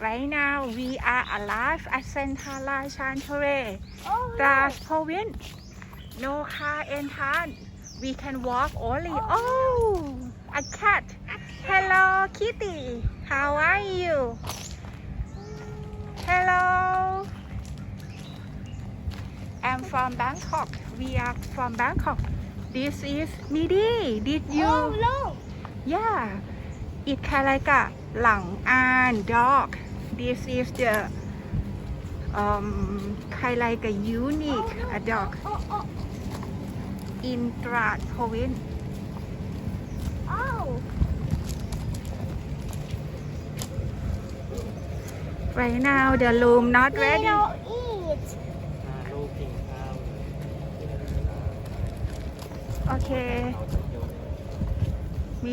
Right now we are alive at Santala Chantere, Oh, Tras province. No car entrance. We can walk only. Oh, oh, a cat. Hello, Kitty. How are you? Hello. I'm from Bangkok. We are from Bangkok. This is Midi. Did you? Oh, look. Yeah. It's kind of like a lang an dog. This is the um kind of like a unique a dog Oh, oh, in Trat province. oh. Right now the room not We ready. don't eat. พาลูกกินข้าวเลย Okay. เ